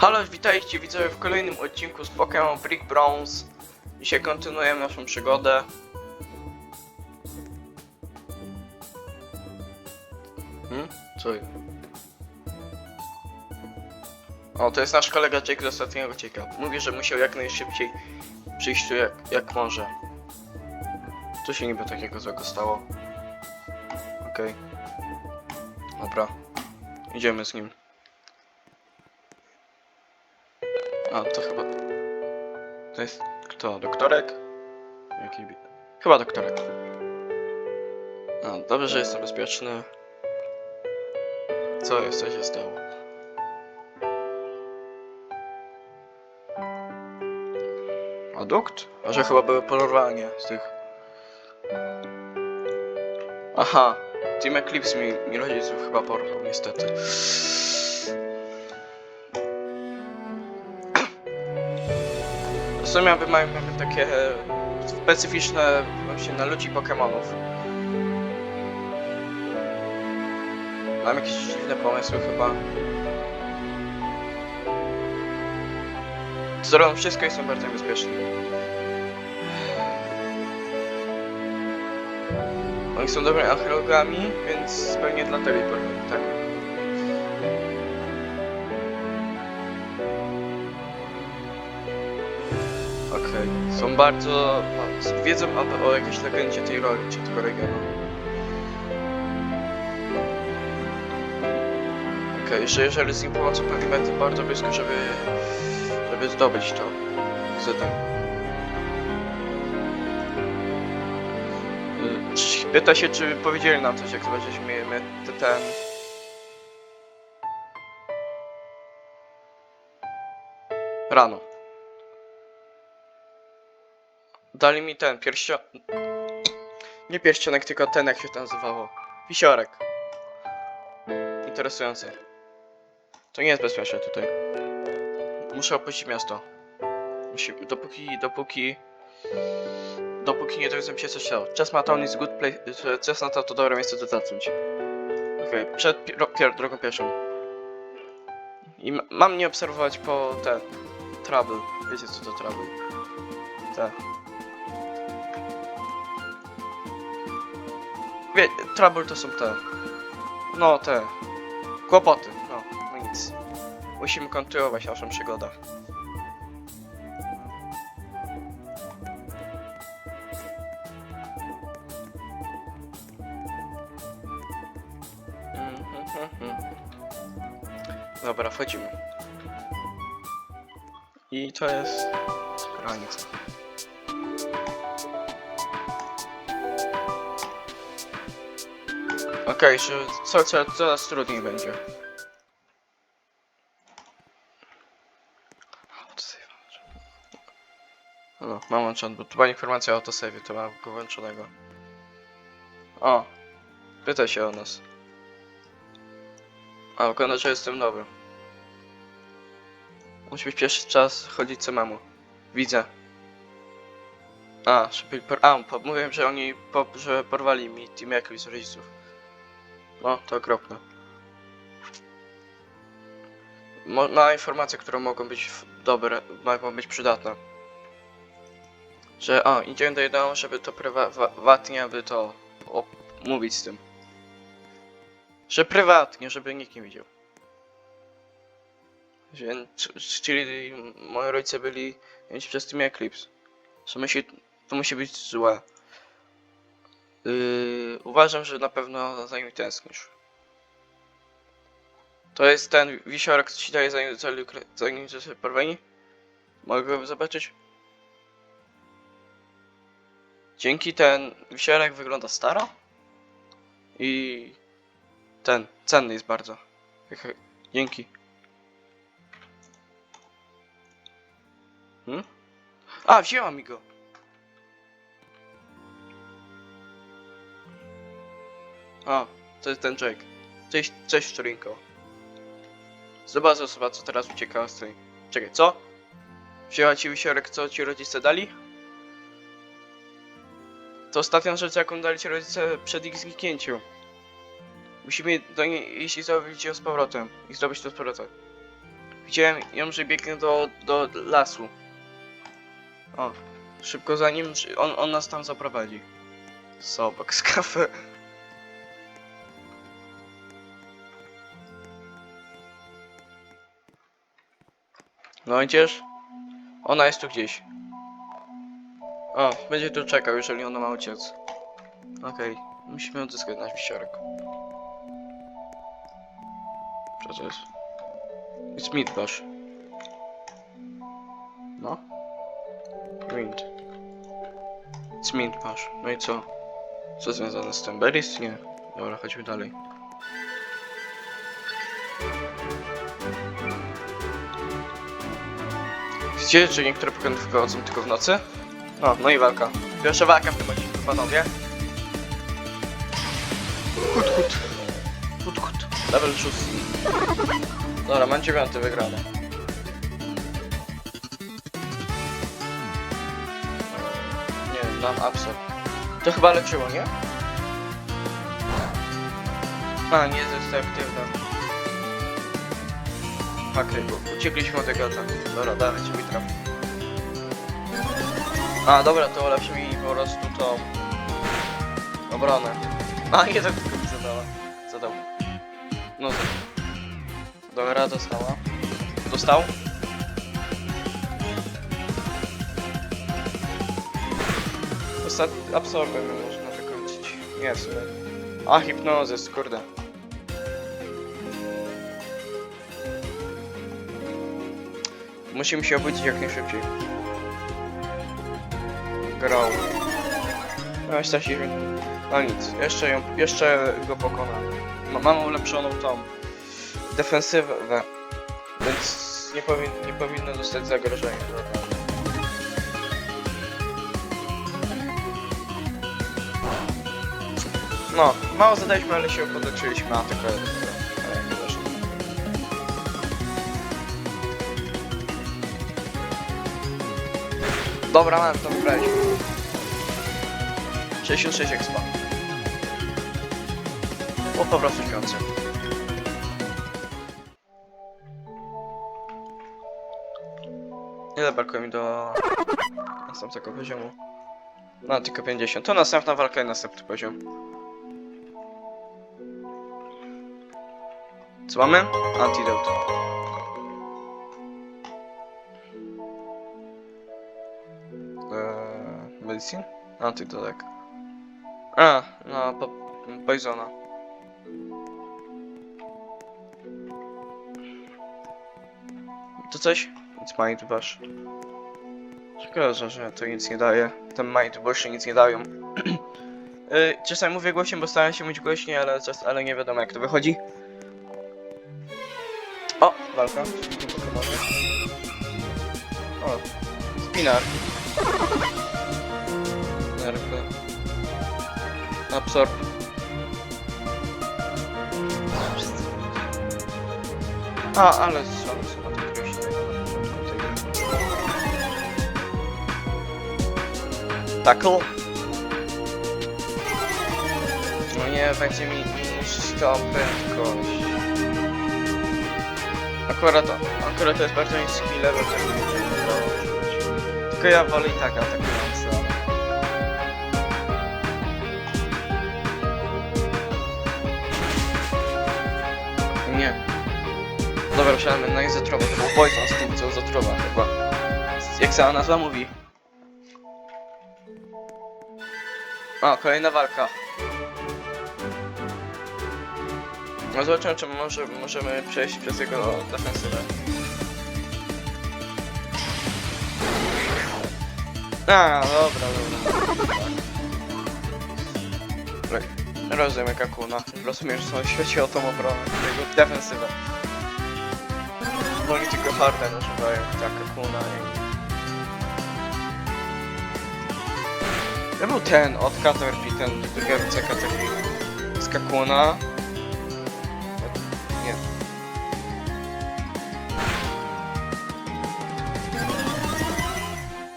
Halo, witajcie widzowie w kolejnym odcinku z Pokémon Brick Bronze. Dzisiaj kontynuujemy naszą przygodę. Hmm? Co? O, to jest nasz kolega Jake z ostatniego odcinka. Mówi, że musiał jak najszybciej przyjść tu jak, jak może. Co się niby takiego złego stało? Okej. Dobra. Idziemy z nim. A, to chyba... To jest... Kto? Doktorek? Jaki... Chyba doktorek. A, dobrze, że jestem bezpieczny. Co jest? Co się stało? Adukt? A że chyba były porwanie z tych... Aha, Team Eclipse mi, mi rodziców chyba porwał, niestety. Sumie my mamy, takie e, specyficzne właśnie na ludzi Pokemonów. Mam jakieś dziwne pomysły chyba. Zrobią wszystko i są bardzo niebezpieczni. Oni są dobrymi archeologami, więc pewnie dlatego ich są bardzo... no, wiedzą o, jakiejś legendzie tej roli, czy tego regionu. Okej, że jeżeli z nim pomocą pewnie będę bardzo blisko, żeby... żeby zdobyć to. Zatem. Y, Pyta się, czy powiedzieli nam coś, jak zobaczyliśmy my, te- ten... Rano. Dali mi ten, pierścio... Nie pierścionek, tylko ten, jak się to nazywało. Wisiorek. Interesujące. To nie jest bezpieczne tutaj. Muszę opuścić miasto. Musi, dopóki, dopóki... Dopóki nie dowiedzą się coś stało. Chestnut Town is good place... Chestnut Town to dobre miejsce do zacząć. Okej, przed pi- pier, drogą pierwszą. I ma, mam nie obserwować po te... Trouble. Wiecie co to trouble? Te. Wie, trouble to są te. No te. Kłopoty. No, no nic. Musimy kontynuować naszą przygodę. Mhm. Dobra, wchodzimy. I to jest granica. Okej, że co, co, coraz trudniej będzie. No, mam włączony, bo tu była informacja o autosave, to mam go włączonego. O, pyta się o nas. A, wygląda, że jestem nowy. Musi być pierwszy czas chodzić samemu. Widzę. A, żeby por... A, mówiłem, że oni po... że porwali mi team jakichś rodziców. No, to okropne. Mo... Ma informacje, które mogą być dobre, mogą być przydatne. Że, o, idziemy do jednego, żeby to prywatnie, aby to mówić z tym. Że prywatnie, żeby nikt nie widział. Więc, czyli moi rodzice byli więc przez Team Eclipse. Że musi, to musi być złe. Yy, uważam, że na pewno za nim tęsknisz. To jest ten wisiorek, co ci daje zanim, zanim, jesteś porwani? Mogę go zobaczyć? Dzięki ten wisiorek wygląda staro. I ten, cenny jest bardzo. Dzięki. Hmm? A, wzięła mi go. A, to jest ten Jake. Cześć, cześć Szczurinko. Zobacz osoba, co teraz uciekała z tej... Czekaj, co? Wzięła ci wisiorek, co ci rodzice dali? To ostatnia rzecz, jaką dali ci rodzice przed ich zniknięciem. Musimy do niej iść i zdobyć ją z powrotem. I zdobyć to z powrotem. Widziałem ją, że biegnie do, do lasu. O, szybko za nim, że on, on nas tam zaprowadzi. Sobak z kafe. No idziesz? Ona jest tu gdzieś. O, będzie tu czekał, jeżeli ona ma uciec. Okej, musimy odzyskać nasz wisiorek. Co to jest? It's meat bash. No. Wind. It's meat bash. No i co? Co związane z tym? Berries? Nie. Dobra, chodźmy dalej. Widzicie, że niektóre Pokémony wychodzą tylko w nocy? No, no i walka. Pierwsza walka w tym odcinku, panowie. Hut, hut. Hut, hut. Level 6. Dobra, mam dziewiąty wygrany. Nie wiem, dam absorb. To chyba leczyło, nie? A, nie jest efektywne. Bo uciekliśmy od tego ataku. Dobra, dawajcie mi traf. A, dobra, to ulepszy mi po prostu tą... obronę. A, nie tak tylko mi zadała. Zadał. No to... Dobra, dostała. Dostał? Ostat... Absorbem można wykończyć. Nie, w sumie. A, hipnozys, kurde. Musimy się obudzić jak najszybciej. Grał. No, straciliśmy. No nic, jeszcze ją, jeszcze go pokona. Ma, mamy ulepszoną tą defensywę, więc nie, powin, nie powinno zostać zagrożenia. No, mało zadaliśmy, ale się podoczyliśmy, a tylko... Dobra, mam to wybraliśmy. 66 expa. Po prostu śpiący. Ile brakuje mi do następnego poziomu? No, tylko 50. To następna walka i następny poziom. Co mamy? Antidote. Eee, medicine? Antidote. tak. A, no, po, Poisona. To coś? Nic Might Bash. Szkoda, że- to nic nie daje. Ten Might Bash nic nie dają. Y, Czasami mówię głośniej, bo staram się mówić głośniej, ale, czas, ale nie wiadomo jak to wychodzi. O, walka. O, Spinar. Nerko. Absorb. A, ale strzały są roślinie. Tackle. No nie, będzie mi niszczyć tą prędkość. Akurat to, akurat to jest bardzo niski level, tak. Tylko ja wolę i tak atakujący, Dobra, wsiadamy na Izotrowa, to był Poison z tym, co Izotrowa chyba. Jak sama nazwa mówi. O, kolejna walka. No zobaczymy, czy może, możemy przejść przez jego defensywę. A, dobra, dobra. Rozumiem jaka kuna. Rozumiem, że on świeci o tą obronę, jego defensywę. Tylko hardę używają, taka kuna i... To był ten od Caterpie, ten drugiego Caterpie. Z Kakuna. Nie.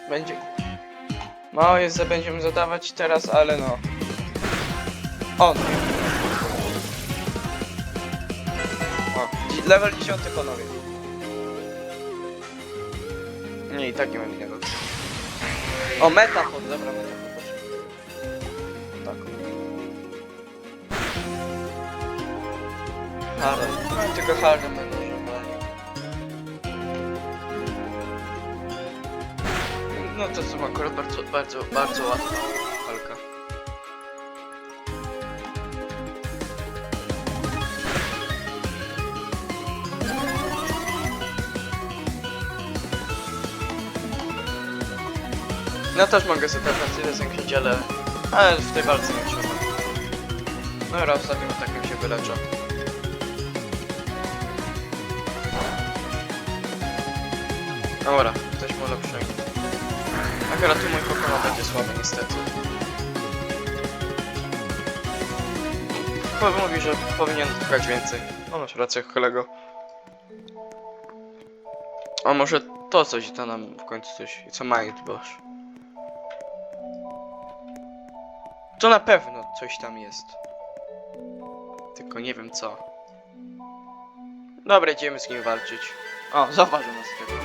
Będzie... Mało jest, że będziemy zadawać teraz, ale no. On. O, level 10 panowie. Nie, i tak nie mam innego. O, metafon, dobra, metafon. Tak. Harem. Tylko harem będę. No to są akurat bardzo, bardzo, bardzo łatwa Ja też mogę sobie defensywę zwiększyć, ale... Ale w tej walce nie trzeba. No raz ostatnim atakiem się wyleczę. Dobra, jesteśmy ulepszeni. Akurat tu mój Pokémon będzie słaby niestety. Chyba mówi, że powinien grać więcej. No masz rację, kolego. A może to coś da nam w końcu coś. Co Might Bosch? To na pewno coś tam jest. Tylko nie wiem co. Dobra, idziemy z nim walczyć. O, zauważył nas tylko.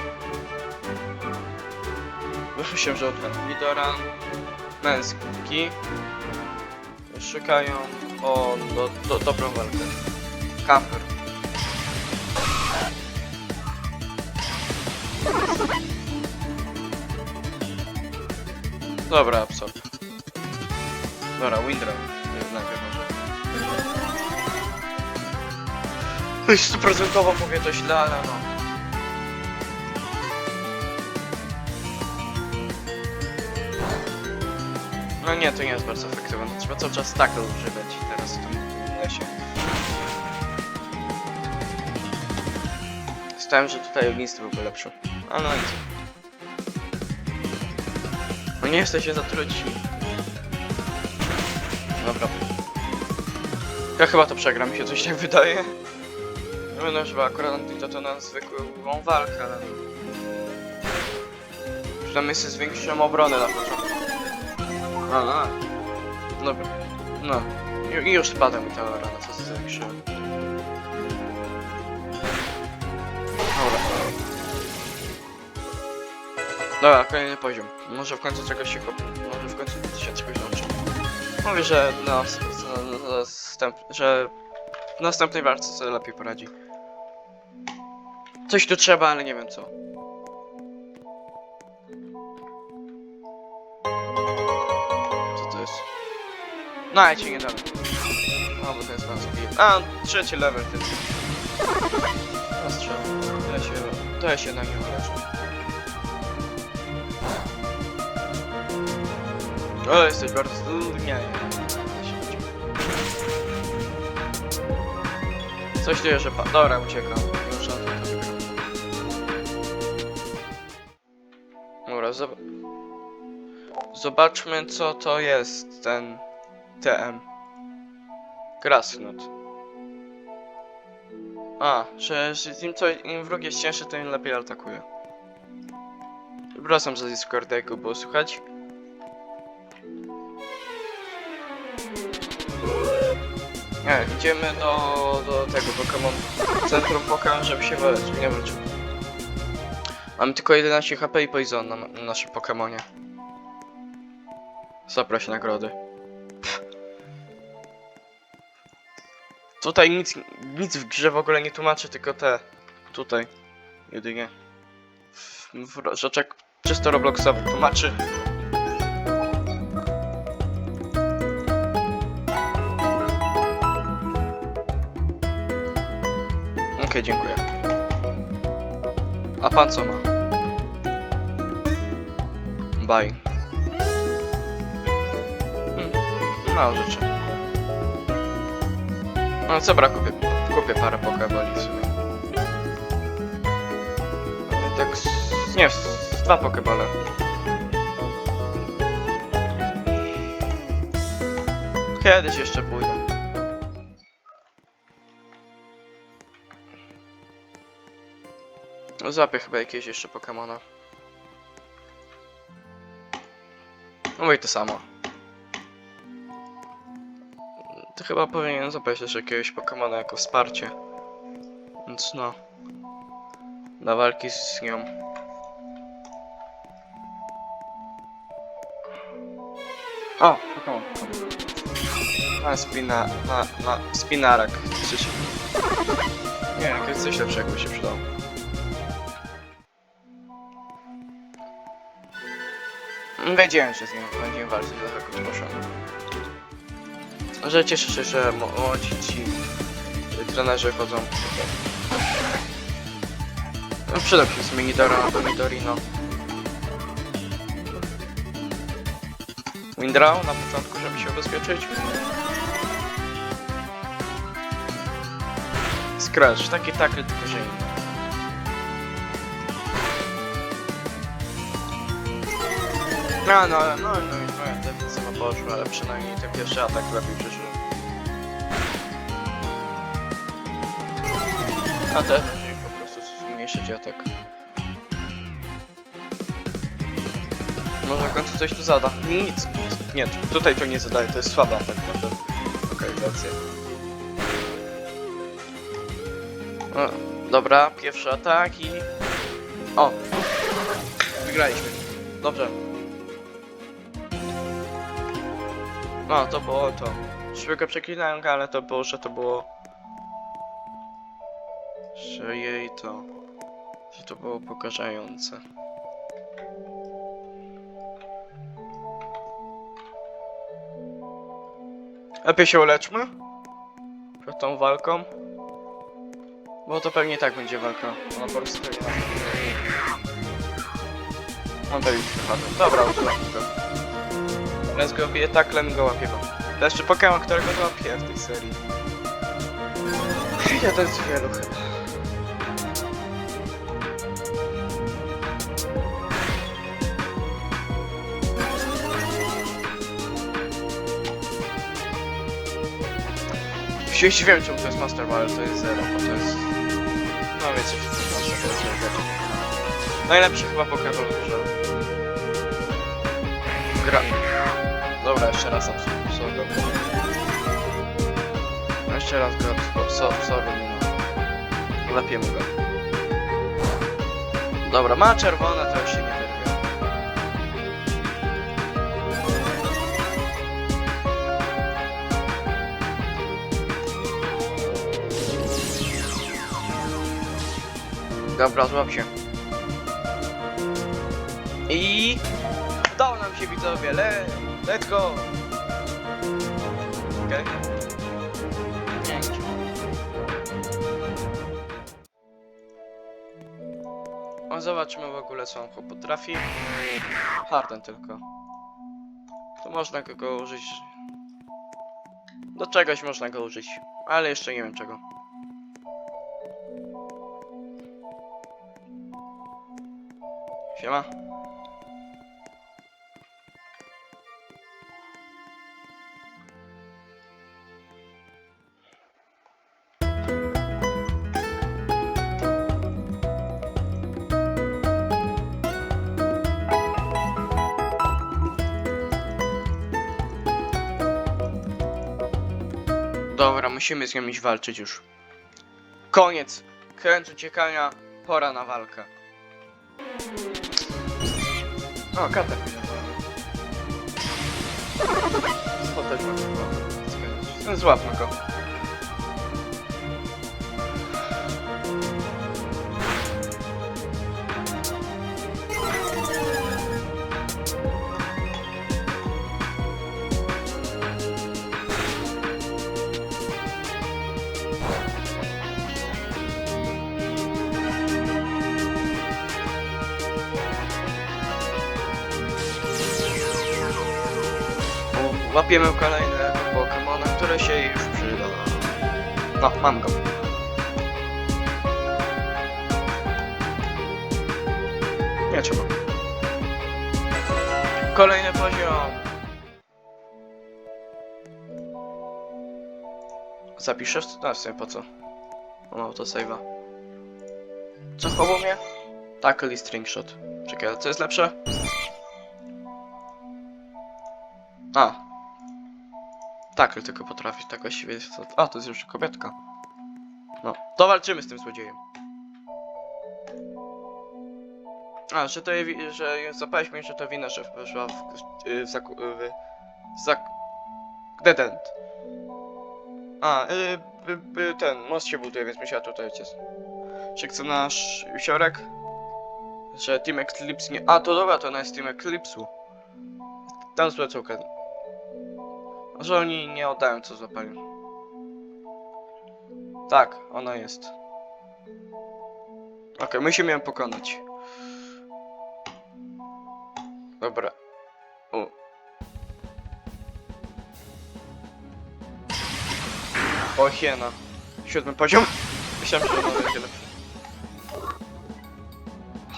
Myślę, że odwrót Lidoran. Męski. Szukają o do, do, dobrą walkę. Kafer. Dobra, absorb. Dobra, Windrow. Najpierw może. No stuprocentowo mówię to źle, ale no. No nie, to nie jest bardzo efektywne. Trzeba cały czas tackle używać teraz w tym lesie. Stałem, że tutaj ognisty byłby lepszy. A no nic. No nie jesteście zatrudzi. Ja chyba to przegram, mi się coś tak wydaje. Nie będę używał akurat Antito to na zwykłą walkę, ale... Przynajmniej sobie zwiększyłem obronę na początku. A, a. Dobra. No. I, już spada mi ta rana, co sobie zwiększyłem. Dobra. Dobra, kolejny poziom. Może w końcu czegoś się chłop... Może w końcu się czegoś nauczę. Mówię, że na, następ, że w następnej walce sobie lepiej poradzi. Coś tu trzeba, ale nie wiem co. Co to jest? No, ja ci nie dam. O, bo to jest A, trzeci level ty. Ostrze. To ja się, to ja się na nią leczę. O, jesteś bardzo... Nie, Coś tu że pa... Dobra, uciekam. To wygram. Dobra, zob... Zobaczmy co to jest ten... TM. Grassnut. A, że, że im, co, im wróg jest cięższy, to im lepiej atakuje. Przepraszam za Discord, jak go Nie, idziemy do, do tego Pokémon Centrum Pokémon, żeby się wyleczyć, nie wrócił. Mamy tylko 11 HP i Poison na, na naszym Pokémonie. Zaproś nagrody. Pff. Tutaj nic, nic w grze w ogóle nie tłumaczy, tylko te. Tutaj. Jedynie. W, w rzeczek czysto Robloxowy tłumaczy. Okej, dziękuję. A pan co ma? Bye. Hmm, mało rzeczy. No co brak, kupię, kupię parę pokeboli w sumie. Tak, z, nie, z dwa pokebole. Kiedyś jeszcze pójdę. No, Zapię chyba jakieś jeszcze Pokemona. No i to samo. To chyba powinien zabrać jeszcze jakiegoś Pokemona jako wsparcie. Więc no. Na walki z nią. O! Pokemon. A, spina... na... na... spinarak. Nie, jakieś coś lepszego się przydało. Wiedziałem, że z nim będziemy walczyć, dlatego tu poszedłem. Że cieszę się, że młodzi ci trenerzy chodzą. No, przydał się Minidora do Midorino. Windraw na początku, żeby się ubezpieczyć. Scratch, taki tackle tylko że inny. No, no, no, no, no defensywa poszła, ale przynajmniej ten pierwszy atak lepiej przyszedł. A te po prostu zmniejszyć atak. Może w końcu coś tu zada. Nic, nic. Nie, tutaj to nie zadaje, to jest słaby atak. naprawdę. Okej, rację. O, dobra, pierwszy atak i... O! Wygraliśmy. Dobrze. No, to było to. Szybko przeklinałem, ale to było, że to było... Że jej to... Że to było pokażające. Lepiej się uleczmy? Przed tą walką? Bo to pewnie tak będzie walka. Ona po prostu On to już. Dobra, użyłem go. Teraz go bije taklem go łapię. To jeszcze Pokémon, którego złapię w tej serii. To jest wielu chyba. Się zdziwiłem czemu to jest Master Ball, to jest zero, bo to jest... No wiecie, wszyscy Master Ball. Najlepszy chyba w grze. Gra. Dobra, jeszcze raz. Jeszcze raz go, so, so, sorry, nie ma. Lepiej mu go. Dobra, ma czerwone, to już się nie wyrwie. Dobra, złap się. I... Udało nam się widzowie, le... Let's go! Okej. Dzięki. O, zobaczmy w ogóle co on potrafi. Harden tylko. To można go użyć. Do czegoś można go użyć, ale jeszcze nie wiem czego. Siema. Musimy z nią iść walczyć już. Koniec. Kręc uciekania. Pora na walkę. O, kata Złapmy go. Łapiemy kolejne Pokemona, które się już przyda. No, mam go. Nie trzeba. Kolejny poziom. Zapiszesz? No, w sumie po co? Mam autosave'a. Co chował mnie? Tackle i string shot. Czekaj, co jest lepsze? A. Tackle tylko potrafi, tak właściwie. A, to jest już kobietka. No, to walczymy z tym złodziejem. A, że to je, że mi, że to wina, że weszła w, w, zaku- w Zak... Dead End. A, y, by, by, ten, most się buduje, więc musiała tutaj uciec. Czy chce nasz wisiorek? Że Team Eclipse nie... A, to dobra, to ona jest Team Eclipse'u. Tam zlecówkę. Może oni nie oddają, co złapali. Tak, ona jest. Okej, musimy ją pokonać. Dobra. U. O hiena. Siódmy poziom. Myślałem, że to będzie lepszy.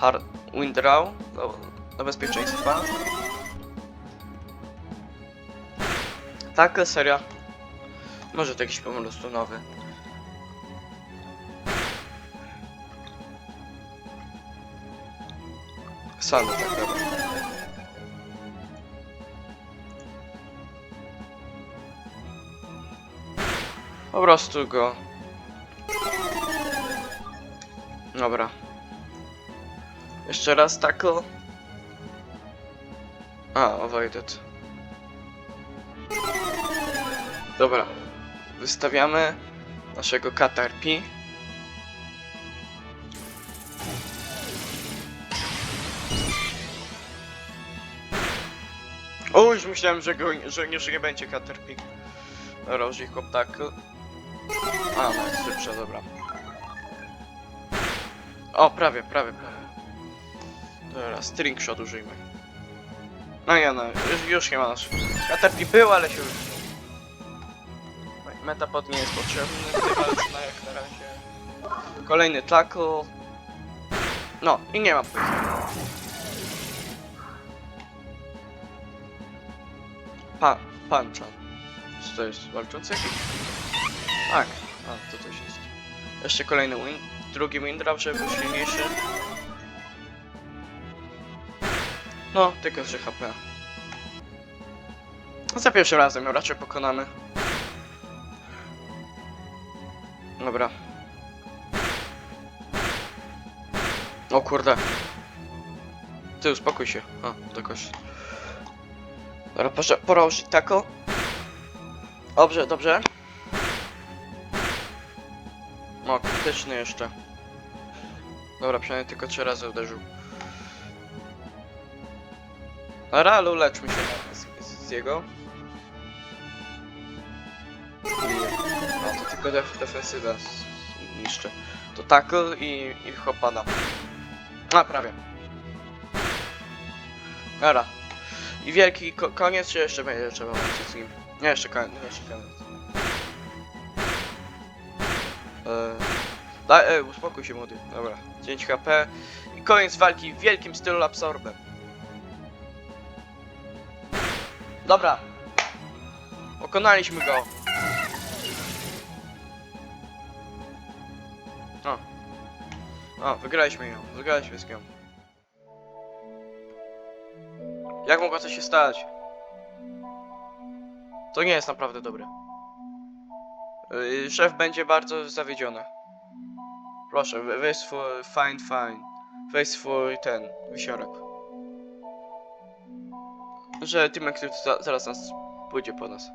Hard Windraw do, do bezpieczeństwa. Tak, serio. Może to jakiś po prostu nowy. Same tak dobra. Po prostu go. Dobra. Jeszcze raz tackle. A, avoided. Dobra. Wystawiamy naszego Caterpie. O, już myślałem, że, go, że już nie będzie Caterpie. Dobra, użyj hop tackle. A, no jest szybsza, dobra. O, prawie, prawie, prawie. Dobra, string shot użyjmy. No ja no, już, już nie ma nasz. Caterpie był, ale się już... Metapod nie jest potrzebny walce na jak na razie. Kolejny tackle. No, i nie ma powiedzenia. Pa, panchan. Czy to jest walczący jakiś? Tak, a to coś jest. Jeszcze kolejny win, drugi windrop, żeby był silniejszy. No, tylko 3 HP. Za pierwszym razem ją raczej pokonamy. Dobra. O kurde. Ty uspokój się. A, to. Dobra, proszę, pora użyć tako. Dobrze, dobrze. O, krytyczny jeszcze. Dobra, przynajmniej tylko trzy razy uderzył. Na realu leczmy się z, z, z jego. No to tylko def defensywa niszczy. To tackle i, i hopada. A, prawie. Dobra. I wielki ko koniec, czy jeszcze będzie trzeba walczyć z nim? Nie, jeszcze koniec, nie, jeszcze koniec. Eee, daj, e, uspokój się młody. Dobra, 5 HP. I koniec walki w wielkim stylu absorbem. Dobra. Pokonaliśmy go. O. O, wygraliśmy ją. Wygraliśmy z nią. Jak mogło coś się stać? To nie jest naprawdę dobre. Yy, szef będzie bardzo zawiedziony. Proszę, we- weź swój fine fine. Weź swój ten wisiorek. Że Team Eclipse za, zaraz nas pójdzie po nas.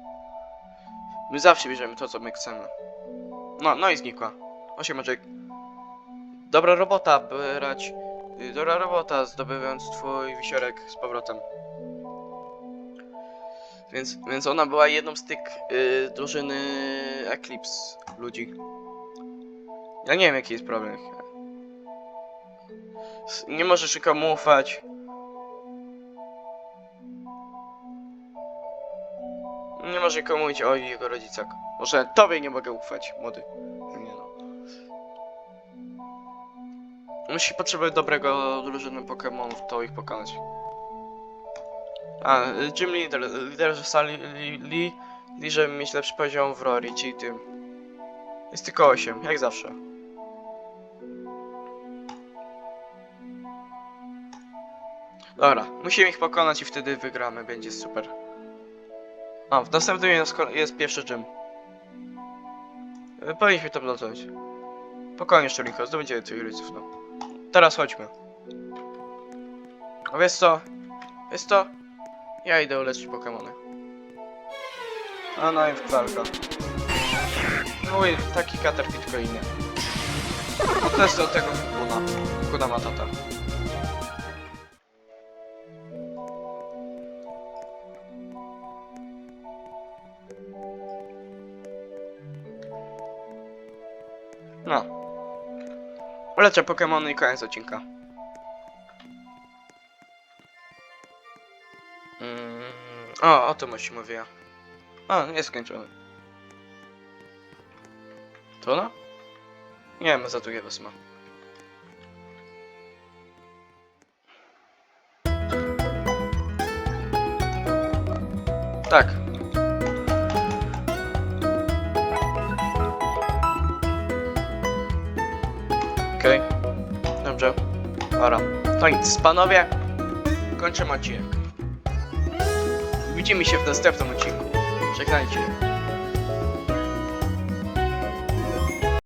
My zawsze bierzemy to, co my chcemy. No, no i znikła. Osiem Jack. Dobra robota, brać. y, Dobra robota, zdobywając twój wisiorek z powrotem. Więc, więc ona była jedną z tych y, drużyny Eclipse ludzi. Ja nie wiem jaki jest problem. Nie możesz nikomu ufać. Może mówić o jego rodzicach. Może tobie nie mogę ufać, młody. Nie no. Musi potrzebować dobrego drużyny Pokémonów, to ich pokonać. A, Gym Leader, lider sali li, li, li, żeby mieć lepszy poziom w Rory, czyli tym. Jest tylko 8, jak zawsze. Dobra, musimy ich pokonać i wtedy wygramy, będzie super. A, w następnym jest, jest pierwszy gym. Y, Powinniśmy tam dotrzeć. Spokojnie, Szczelinko, zdobędziemy tych rodziców, no. Teraz chodźmy. No wiesz co? Wiesz co? Ja idę uleczyć Pokemony. A no i w walka. Uj, taki Caterpie tylko inny. No jest do tego Kuna. Kuna Matata. No. Uleczę Pokémony i koniec odcinka. Mm, o, o tym właśnie mówię. A, jest skończony. To no? Nie ma za długiego sma. Tak. Dobra. To nic, panowie. Kończymy odcinek. Widzimy się w następnym odcinku. Żegnajcie.